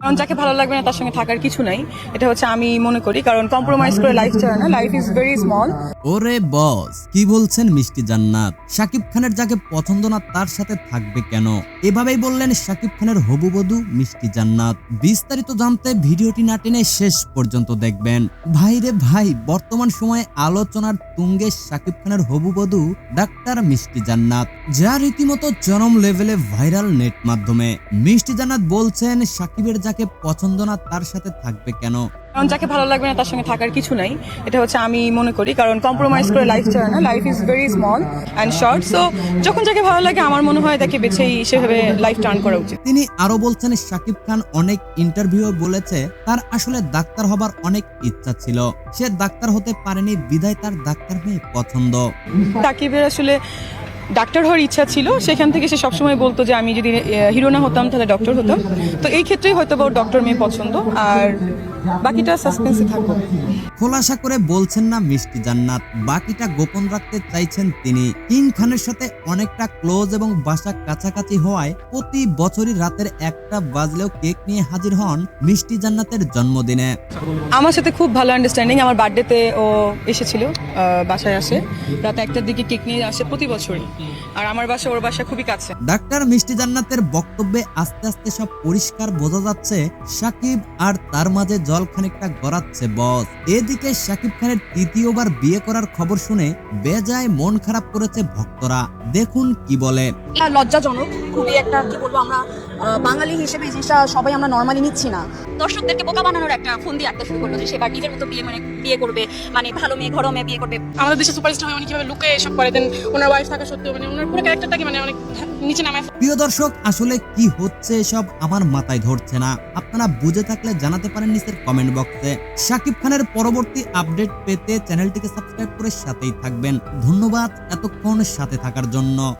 কারণ যাকে ভালো লাগবে না তার সঙ্গে থাকার কিছু নাই। এটা হচ্ছে আমি মনে করি, কারণ কম্প্রোমাইজ করে লাইফ চলে না লাইফ ইজ ভেরি স্মল ওরে বস, কি বলছেন মিষ্টি জান্নাত? শাকিব খানের যাকে পছন্দ না তার সাথে থাকবে কেন? এভাবেই বললেন শাকিব খানের হবু বধূ মিষ্টি জান্নাত। বিস্তারিত জানতে ভিডিওটি না টেনে শেষ পর্যন্ত দেখবেন। ভাই রে ভাই, বর্তমান সময়ে আলোচনার তুঙ্গে শাকিব খানের হবু বধু ডাক্তার মিষ্টি জান্নাত, যা রীতিমতো চরম লেভেলে ভাইরাল নেট মাধ্যমে। মিষ্টি জান্নাত বলছেন, শাকিবের যাকে পছন্দ না তার সাথে থাকবে কেন? কারণ যাকে ভালো লাগবে না তার সঙ্গে থাকার কিছু নাই। এটা হচ্ছে আমি মনে করি কারণ কম্প্রোমাইজ করে লাইফ চলে না। Life is very small and short so যখন যাকে ভালো লাগে আমার মনে হয় তাকে বেছেই সেভাবে লাইফ টার্ন করা উচিত। তিনি আরও বলছেন শাকিব খান অনেক ইন্টারভিউ বলেছে তার আসলে ডাক্তার হবার অনেক ইচ্ছা ছিল। সে ডাক্তার হতে পারেনি বিধায় তার ডাক্তার হয়ে পছন্দ। সাকিবের আসলে ডাক্তার হওয়ার ইচ্ছা ছিল সেখান থেকে সে সবসময় বলতো যে আমি যদি হিরো না হতাম তাহলে ডক্টর হতাম। তো এই ক্ষেত্রেই হয়তো বা ডক্টর মেয়ে পছন্দ আর বাকিটা সাসপেন্সে থাকব। খোলাসা করে বলছেন না মিষ্টি জান্নাত বাকিটা গোপন রাখতে চাইছেন তিনি। কিং খানের সাথে অনেকটা ক্লোজ এবং বাসা কাছাকাছি হওয়ায় প্রতি বছরই রাতের একটা বাজলেও কেক নিয়ে হাজির হন মিষ্টি জান্নাতের জন্মদিনে। আমার সাথে খুব ভালো আন্ডারস্ট্যান্ডিং আমার বার্থডেতে ও এসেছিল বাসায় আসে। রাত একটার দিকে কেক নিয়ে আসে প্রতি বছরই। আর আমার বাসা ওর বাসা খুবই কাছে। ডাক্তার মিষ্টি জান্নাতের বক্তব্যে আস্তে আস্তে সব পরিষ্কার বোঝা যাচ্ছে সাকিব আর তার মাঝে জল খানিকটা গড়াচ্ছে বস। এদিকে সাকিব খানের তৃতীয়বার বিয়ে করার খবর শুনে বেজায় মন খারাপ করেছে ভক্তরা। দেখুন কি বলে। লজ্জাজনক। খুবই একটা কি বলব আমরা বাঙালি হিসেবে এই জিনিসটা সবাই আমরা নর্মালি নিচ্ছি না। দর্শকদেরকে বোকা বানানোর একটা ফোন দিয়ে আঁকতে শুরু করল যে সে এবার নিজের মতো বিয়ে মানে বিয়ে করবে মানে ভালো মেয়ে ঘরো মেয়ে বিয়ে করবে। আমাদের দেশে সুপারস্টার হয়ে উনি কীভাবে লুকে এসব করে দেন ওনার ওয়াইফ থাকা সত্ত্বেও মানে ওনার পুরো ক্যারেক্টারটাকে মানে অনেক নিচে নামায়। প্রিয় দর্শক আসলে কি হচ্ছে এসব আমার মাথায় ধরছে না। আপনারা বুঝে থাকলে জানাতে পারেন নিচের কমেন্ট বক্সে সাকিব খানের পরবর্তী আপডেট পেতে চ্যানেলটিকে সাবস্ক্রাইব করে সাথেই থাকবেন। ধন্যবাদ এতক্ষণ সাথে থাকার জন্য।